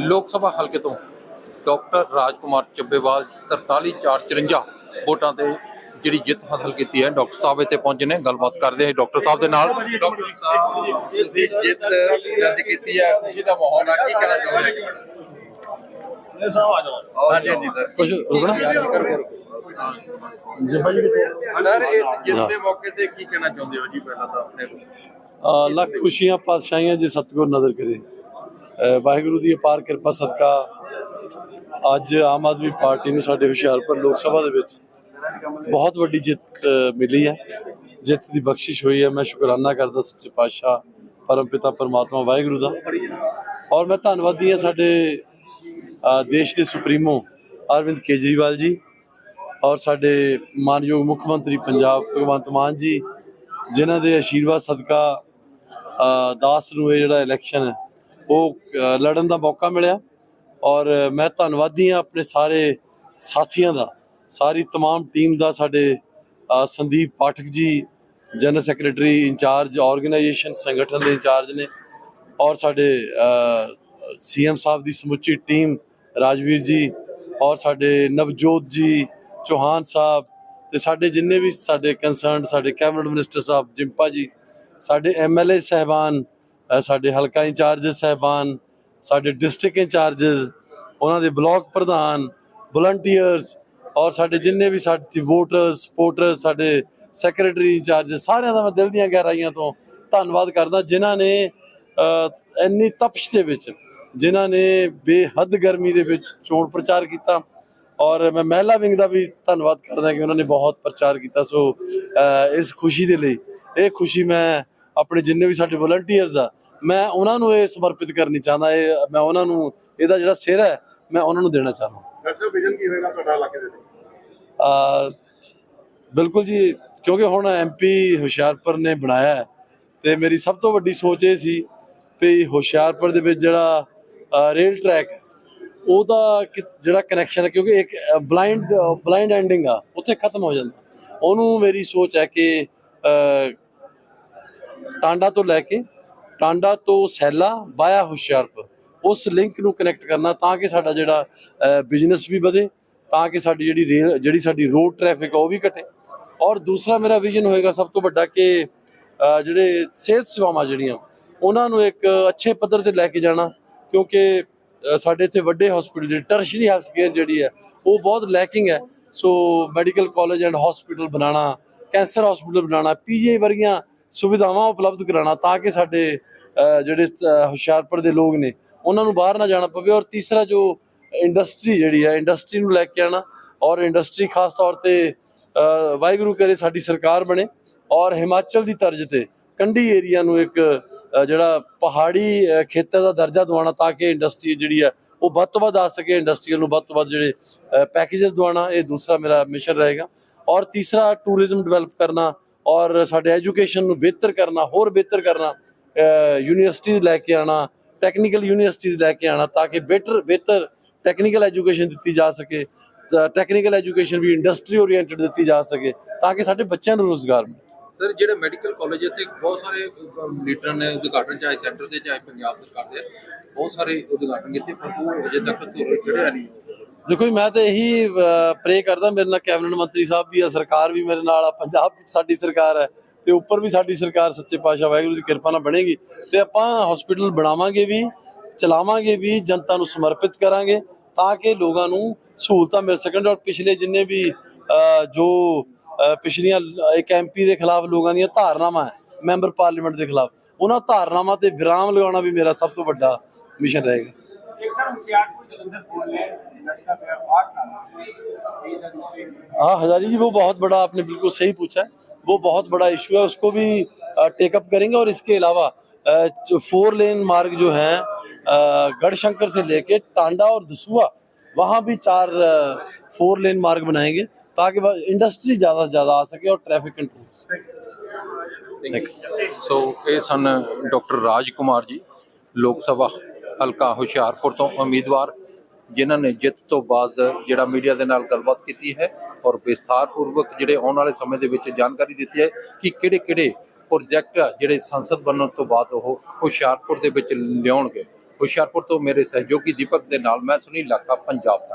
ਲੋਕ ਸਭਾ ਹਲਕੇ ਤੋਂ ਡਾਕਟਰ ਰਾਜਕੁਮਾਰ ਚੱਬੇਵਾਲ 43454 ਵੋਟਾਂ ਤੇ ਜਿਹੜੀ ਜਿੱਤ ਹਾਸਲ ਕੀਤੀ ਹੈ ਡਾਕਟਰ ਸਾਹਿਬ ਇੱਥੇ ਪਹੁੰਚੇ ਨੇ ਗੱਲਬਾਤ ਕਰਦੇ ਹਾਂ ਡਾਕਟਰ ਸਾਹਿਬ ਦੇ ਨਾਲ। ਡਾਕਟਰ ਸਾਹਿਬ ਤੁਸੀਂ ਜਿੱਤ ਦਰਜ ਕੀਤੀ ਹੈ ਖੁਸ਼ੀ ਦਾ ਮਾਹੌਲ ਹੈ ਕੀ ਕਹਿਣਾ ਚਾਹੁੰਦੇ ਹੋ ਹਾਂਜੀ ਹਾਂਜੀ ਸਰ। ਕੁਝ ਰੁਕਣਾ? ਸਰ ਇਸ ਜਿੱਤ ਦੇ ਮੌਕੇ ਤੇ ਕੀ ਕਹਿਣਾ ਚਾਹੁੰਦੇ ਹੋ ਜੀ ਪਹਿਲਾਂ ਤਾਂ ਆਪਣੇ ਲੱਖ ਖੁਸ਼ੀਆਂ ਪਾਤਸ਼ਾਹੀਆਂ ਜੇ ਸਤਿਗੁਰ ਨਜ਼ਰ ਕਰੇ। ਵਾਹਿਗੁਰੂ ਦੀ ਅਪਾਰ ਕਿਰਪਾ ਸਦਕਾ ਅੱਜ ਆਮ ਆਦਮੀ ਪਾਰਟੀ ਨੂੰ ਸਾਡੇ ਹੁਸ਼ਿਆਰਪੁਰ ਲੋਕ ਸਭਾ ਦੇ ਵਿੱਚ ਬਹੁਤ ਵੱਡੀ ਜਿੱਤ ਮਿਲੀ ਹੈ। ਜਿੱਤ ਦੀ ਬਖਸ਼ਿਸ਼ ਹੋਈ ਹੈ। ਮੈਂ ਸ਼ੁਕਰਾਨਾ ਕਰਦਾ ਸੱਚੇ ਪਾਤਸ਼ਾਹ, ਪਰਮ ਪਿਤਾ ਪਰਮਾਤਮਾ ਵਾਹਿਗੁਰੂ ਦਾ। ਔਰ ਮੈਂ ਧੰਨਵਾਦੀ ਹਾਂ ਸਾਡੇ ਦੇਸ਼ ਦੇ ਸੁਪਰੀਮੋ ਅਰਵਿੰਦ ਕੇਜਰੀਵਾਲ ਜੀ ਔਰ ਸਾਡੇ ਮਾਨਯੋਗ ਮੁੱਖ ਮੰਤਰੀ ਪੰਜਾਬ ਭਗਵੰਤ ਮਾਨ ਜੀ, ਜਿਨ੍ਹਾਂ ਦੇ ਆਸ਼ੀਰਵਾਦ ਸਦਕਾ ਦਾਸ ਨੂੰ ਇਹ ਜਿਹੜਾ ਇਲੈਕਸ਼ਨ ਹੈ ਉਹ ਅ, ਲੜਨ ਦਾ ਮੌਕਾ ਮਿਲਿਆ ਔਰ ਮੈਂ ਧੰਨਵਾਦੀ ਹਾਂ ਆਪਣੇ ਸਾਰੇ ਸਾਥੀਆਂ ਦਾ ਸਾਰੀ तमाम ਟੀਮ ਦਾ ਸਾਡੇ ਅ, ਸੰਦੀਪ ਪਾਠਕ ਜੀ ਜਨਰਲ ਸੈਕਟਰੀ ਇੰਚਾਰਜ ਆਰਗੇਨਾਈਜੇਸ਼ਨ ਸੰਗਠਨ ਦੇ ਇੰਚਾਰਜ ਨੇ ਔਰ ਸਾਡੇ ਸੀਐਮ ਸਾਹਿਬ ਦੀ ਸਮੁੱਚੀ ਟੀਮ ਰਾਜਵੀਰ ਜੀ ਔਰ ਸਾਡੇ ਨਵਜੋਤ ਜੀ ਚੌਹਾਨ ਸਾਹਿਬ ਤੇ ਸਾਡੇ ਜਿੰਨੇ ਵੀ ਸਾਡੇ ਕੰਸਰਨਡ ਸਾਡੇ ਕੈਬਨਿਟ ਮਿਨਿਸਟਰ ਸਾਹਿਬ ਜਿੰਪਾ ਜੀ ਸਾਡੇ ਐਮਐਲਏ ਸਹਿਬਾਨ ਅ, ਸਾਡੇ ਹਲਕਾ ਇੰਚਾਰਜ ਸਹਿਬਾਨ, ਸਾਡੇ ਡਿਸਟ੍ਰਿਕਟ ਇੰਚਾਰਜਸ, ਉਹਨਾਂ ਦੇ ਬਲਾਕ ਪ੍ਰਧਾਨ ਵਲੰਟੀਅਰਸ ਔਰ ਸਾਡੇ ਜਿੰਨੇ ਵੀ ਸਾਡੇ ਵੋਟਰਸ ਸਪੋਰਟਰਸ ਸਾਡੇ ਸੈਕਟਰੀ ਇੰਚਾਰਜ, ਸਾਰਿਆਂ ਦਾ ਮੈਂ ਦਿਲ ਦੀਆਂ ਗਹਿਰਾਈਆਂ ਤੋਂ ਧੰਨਵਾਦ ਕਰਦਾ, ਜਿਨ੍ਹਾਂ ਨੇ ਇੰਨੀ ਤਪਸ਼ ਦੇ ਵਿੱਚ, ਜਿਨ੍ਹਾਂ ਨੇ ਬੇਹੱਦ ਗਰਮੀ ਦੇ ਵਿੱਚ ਚੋਣ ਪ੍ਰਚਾਰ ਕੀਤਾ ਔਰ ਮੈਂ ਮਹਿਲਾ ਵਿੰਗ ਦਾ ਵੀ ਧੰਨਵਾਦ ਕਰਦਾ ਕਿ ਉਹਨਾਂ ਨੇ ਬਹੁਤ ਪ੍ਰਚਾਰ ਕੀਤਾ। ਸੋ ਇਸ ਖੁਸ਼ੀ ਦੇ ਲਈ, ਇਹ ਖੁਸ਼ੀ ਮੈਂ ਆਪਣੇ ਜਿੰਨੇ ਵੀ ਸਾਡੇ ਵਲੰਟੀਅਰਸ ਆ ਮੈਂ ਉਹਨਾਂ ਨੂੰ ਇਹ ਸਮਰਪਿਤ ਕਰਨੀ ਚਾਹੁੰਦਾ ਇਹ ਮੈਂ ਉਹਨਾਂ ਨੂੰ ਇਹਦਾ ਜਿਹੜਾ ਸਿਰ ਹੈ ਮੈਂ ਉਹਨਾਂ ਨੂੰ ਦੇਣਾ ਚਾਹੁੰਦਾ। ਡਾਕਟਰ ਸਾਹਿਬ ਵਿਜ਼ਨ ਕੀ ਹੋਏਗਾ ਤੁਹਾਡਾ ਇਲਾਕੇ ਦੇ ਲਈ ਅ, ਬਿਲਕੁਲ ਜੀ ਕਿਉਂਕਿ ਹੁਣ ਐਮਪੀ ਹੁਸ਼ਿਆਰਪੁਰ ਨੇ ਬਣਾਇਆ ਤੇ ਮੇਰੀ ਸਭ ਤੋਂ ਵੱਡੀ ਸੋਚ ਇਹ ਸੀ ਵੀ ਹੁਸ਼ਿਆਰਪੁਰ ਦੇ ਵਿੱਚ ਜਿਹੜਾ ਰੇਲ ਟਰੈਕ ਉਹਦਾ ਜਿਹੜਾ ਕਨੈਕਸ਼ਨ ਹੈ ਕਿਉਂਕਿ ਇੱਕ ਬਲਾਈਂਡ ਬਲਾਈਂਡ ਐਂਡਿੰਗ ਆ ਉੱਥੇ ਖਤਮ ਹੋ ਜਾਂਦਾ। ਉਹਨੂੰ ਮੇਰੀ ਸੋਚ ਹੈ ਕਿ ਟਾਂਡਾ ਤੋਂ ਲੈ ਕੇ ਟਾਂਡਾ ਤੋਂ ਸੈਲਾ ਬਾਇਆ ਹੁਸ਼ਿਆਰਪੁਰ, ਉਸ ਲਿੰਕ ਨੂੰ ਕਨੈਕਟ ਕਰਨਾ ਤਾਂ ਕਿ ਸਾਡਾ ਜਿਹੜਾ ਬਿਜ਼ਨਸ ਵੀ ਵਧੇ, ਤਾਂ ਕਿ ਸਾਡੀ ਜਿਹੜੀ ਰੇਲ ਜਿਹੜੀ ਸਾਡੀ ਰੋਡ ਟ੍ਰੈਫਿਕ ਆ ਉਹ ਵੀ ਘਟੇ। ਔਰ ਦੂਸਰਾ ਮੇਰਾ ਵਿਜ਼ਨ ਹੋਏਗਾ ਸਭ ਤੋਂ ਵੱਡਾ ਕਿ ਜਿਹੜੇ ਸਿਹਤ ਸੇਵਾਵਾਂ ਜਿਹੜੀਆਂ, ਉਹਨਾਂ ਨੂੰ ਇੱਕ ਅੱਛੇ ਪੱਧਰ ਤੇ ਲੈ ਕੇ ਜਾਣਾ, ਕਿਉਂਕਿ ਸਾਡੇ ਇੱਥੇ ਵੱਡੇ ਹਸਪੀਟਲ ਜਿਹੜੀ ਟਰਸ਼ਰੀ ਹੈਲਥ ਕੇਅਰ ਜਿਹੜੀ ਹੈ, ਉਹ ਬਹੁਤ ਲੈਕਿੰਗ ਹੈ। So medical college and hospital ਬਣਾਉਣਾ ਕੈਂਸਰ ਹਸਪੀਟਲ ਬਣਾਉਣਾ ਪੀਜੀ ਵਰਗੀਆਂ ਸੁਵਿਧਾਵਾਂ ਉਪਲਬਧ ਕਰਾਉਣਾ ਤਾਂ ਕਿ ਸਾਡੇ ਜਿਹੜੇ ਹੁਸ਼ਿਆਰਪੁਰ ਦੇ ਲੋਕ ਨੇ, ਉਹਨਾਂ ਨੂੰ ਬਾਹਰ ਨਾ ਜਾਣਾ ਪਵੇ। ਔਰ ਤੀਸਰਾ ਜੋ ਇੰਡਸਟਰੀ ਜਿਹੜੀ ਹੈ, ਇੰਡਸਟਰੀ ਨੂੰ ਲੈ ਕੇ ਆਣਾ ਔਰ ਇੰਡਸਟਰੀ ਖਾਸ ਤੌਰ ਤੇ ਵਾਹਿਗੁਰੂ ਕਰੇ ਸਾਡੀ ਸਰਕਾਰ ਬਣੇ ਔਰ ਹਿਮਾਚਲ ਦੀ ਤਰਜ਼ ਤੇ ਕੰਢੀ ਏਰੀਆ ਨੂੰ ਇੱਕ ਜਿਹੜਾ ਪਹਾੜੀ ਖੇਤਰ ਦਾ ਦਰਜਾ ਦਿਵਾਉਣਾ ਤਾਂ ਕਿ ਇੰਡਸਟਰੀ ਜਿਹੜੀ ਹੈ, ਉਹ ਵੱਧ ਤੋਂ ਵੱਧ ਆ ਸਕੇ, ਇੰਡਸਟਰੀਅਲ ਨੂੰ ਵੱਧ ਤੋਂ ਵੱਧ ਜਿਹੜੇ ਪੈਕੇजेस ਦਿਵਾਉਣਾ, ਇਹ ਦੂਸਰਾ ਮੇਰਾ ਮਿਸ਼ਨ ਰਹੇਗਾ। ਔਰ ਤੀਸਰਾ ਟੂਰਿਜ਼ਮ ਡਿਵੈਲਪ ਕਰਨਾ ਔਰ ਸਾਡੇ ਐਜੂਕੇਸ਼ਨ ਨੂੰ ਬਿਹਤਰ ਕਰਨਾ, ਹੋਰ ਬਿਹਤਰ ਕਰਨਾ ਯੂਨੀਵਰਸਿਟੀ ਲੈ ਕੇ ਆਣਾ ਟੈਕਨੀਕਲ ਯੂਨੀਵਰਸਿਟੀਜ਼ ਲੈ ਕੇ ਆਣਾ ਤਾਂ ਕਿ ਬਿਹਤਰ ਬਿਹਤਰ ਟੈਕਨੀਕਲ ਐਜੂਕੇਸ਼ਨ ਦਿੱਤੀ ਜਾ ਸਕੇ ਟੈਕਨੀਕਲ ਐਜੂਕੇਸ਼ਨ ਵੀ ਇੰਡਸਟਰੀ ਓਰੀਐਂਟਡ ਦਿੱਤੀ ਜਾ ਸਕੇ ਤਾਂ ਕਿ ਸਾਡੇ ਬੱਚਿਆਂ ਨੂੰ ਰੋਜ਼ਗਾਰ ਮਿਲੇ। ਸਰ ਜਿਹੜੇ ਮੈਡੀਕਲ ਕਾਲਜ ਇੱਥੇ ਬਹੁਤ ਸਾਰੇ ਲੀਡਰਾਂ ਨੇ ਉਦਘਾਟਨ, ਚਾਹੇ ਸੈਂਟਰ ਦੇ, ਚਾਹੇ ਪੰਜਾਬ ਸਰਕਾਰ ਦੇ, ਬਹੁਤ ਸਾਰੇ ਉਦਘਾਟਨ ਕੀਤੇ ਪਰ ਉਹ ਅਜੇ ਤੱਕ ਧੁਰੇ ਚੜਿਆ ਨਹੀਂ। ਦੇਖੋ ਜੀ, ਮੈਂ ਤਾਂ ਇਹੀ ਪ੍ਰੇ ਕਰਦਾ ਮੇਰੇ ਨਾਲ ਕੈਬਨਿਟ ਮੰਤਰੀ ਸਾਹਿਬ ਵੀ ਆ, ਸਰਕਾਰ ਵੀ ਮੇਰੇ ਨਾਲ ਆ, ਪੰਜਾਬ ਸਾਡੀ ਸਰਕਾਰ ਹੈ ਤੇ ਉੱਪਰ ਵੀ ਸਾਡੀ ਸਰਕਾਰ ਸੱਚੇ ਪਾਤਸ਼ਾਹ ਵਾਹਿਗੁਰੂ ਦੀ ਕਿਰਪਾ ਨਾਲ ਬਣੇਗੀ ਤੇ ਆਪਾਂ ਹਸਪੀਟਲ ਬਣਾਵਾਂਗੇ ਵੀ, ਚਲਾਵਾਂਗੇ ਵੀ, ਜਨਤਾ ਨੂੰ ਸਮਰਪਿਤ ਕਰਾਂਗੇ ਤਾਂ ਕਿ ਲੋਕਾਂ ਨੂੰ ਸਹੂਲਤਾਂ ਮਿਲ ਸਕਣ ਔਰ ਪਿਛਲੇ ਜਿੰਨੇ ਵੀ ਜੋ ਪਿਛਲੀਆਂ ਲ- ਇੱਕ ਐਮਪੀ ਦੇ ਖਿਲਾਫ ਲੋਕਾਂ ਦੀਆਂ ਧਾਰਨਾਵਾਂ ਹੈ, ਮੈਂਬਰ ਪਾਰਲੀਮੈਂਟ ਦੇ ਖਿਲਾਫ, ਉਹਨਾਂ ਧਾਰਨਾਵਾਂ ਤੇ ਵਿਰਾਮ ਲਗਾਉਣਾ ਵੀ ਮੇਰਾ ਸਭ ਤੋਂ ਵੱਡਾ ਮਿਸ਼ਨ ਰਹੇਗਾ। हाँ हजारी जी, वो बहुत बड़ा आपने बिल्कुल सही पूछा है। वो बहुत बड़ा इशू है, उसको भी टेकअप करेंगे और इसके अलावा फोर लेन मार्ग जो है गढ़शंकर से लेके टांडा और दसुआ, वहाँ भी चार फोर लेन मार्ग बनाएँगे ताकि इंडस्ट्री ज़्यादा से ज़्यादा आ सके और ट्रैफ़िक कंट्रोल हो सके। सो ये सन डॉक्टर राज कुमार जी, लोकसभा। ਹਲਕਾ ਹੁਸ਼ਿਆਰਪੁਰ ਤੋਂ ਉਮੀਦਵਾਰ, ਜਿਨ੍ਹਾਂ ਨੇ ਜਿੱਤ ਤੋਂ ਬਾਅਦ ਜਿਹੜਾ ਮੀਡੀਆ ਦੇ ਨਾਲ ਗੱਲਬਾਤ ਕੀਤੀ ਹੈ ਔਰ ਵਿਸਥਾਰ ਪੂਰਵਕ ਜਿਹੜੇ ਆਉਣ ਵਾਲੇ ਸਮੇਂ ਦੇ ਵਿੱਚ ਜਾਣਕਾਰੀ ਦਿੱਤੀ ਹੈ ਕਿ ਕਿਹੜੇ-ਕਿਹੜੇ ਪ੍ਰੋਜੈਕਟ ਜਿਹੜੇ ਸੰਸਦ ਬਣਨ ਤੋਂ ਬਾਅਦ ਉਹ ਹੁਸ਼ਿਆਰਪੁਰ ਦੇ ਵਿੱਚ ਲਿਆਉਣਗੇ। ਹੁਸ਼ਿਆਰਪੁਰ ਤੋਂ ਮੇਰੇ ਸਹਿਯੋਗੀ ਦੀਪਕ ਦੇ ਨਾਲ ਮੈਂ ਸੁਨੀਲ ਲਾਖਾ, ਪੰਜਾਬ ਦਾ।